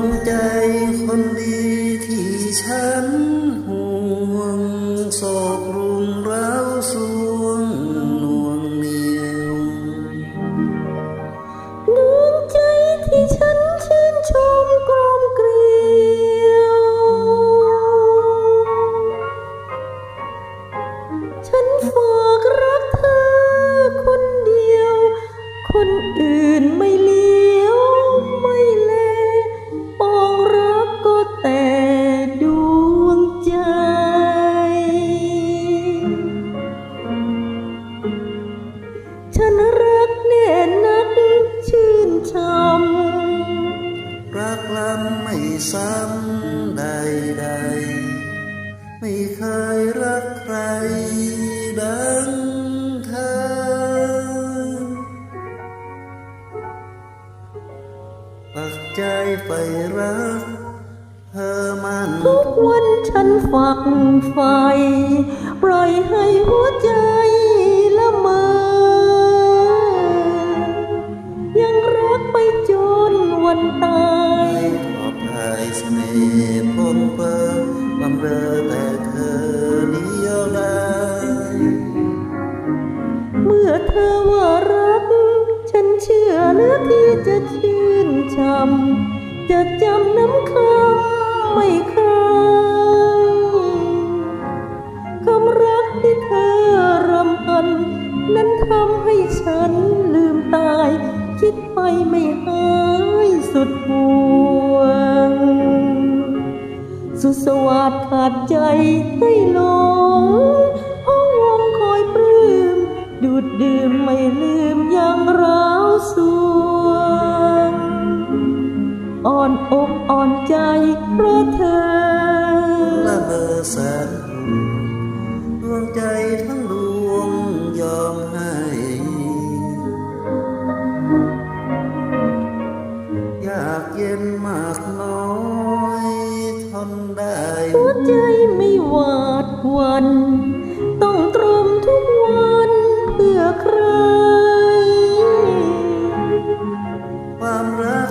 งใจคนดีที่ฉันห่วงสอกรุมร้าสู ไม่เคยรักใครดังเธอ ปักใจไปรักเธอมัน ทุกวันฉันฝักใฝ่ปล่อยให้หัว จะจำน้ำคำไม่เคยคำรักที่เธอรำพัน นั้นทำให้ฉันลืมตาย คิดไปไม่หายสุดห่วง สุดสวัสดขาดใจให้ลง อกอ่อนใจเพราะเธอละเมอแสนดวงใจทั้งดวงยอมให้ อยากเย็นมากน้อยทนได้หัวใจไม่หวาดหวั่นต้องตรมทุกวันเพื่อใคร ความรัก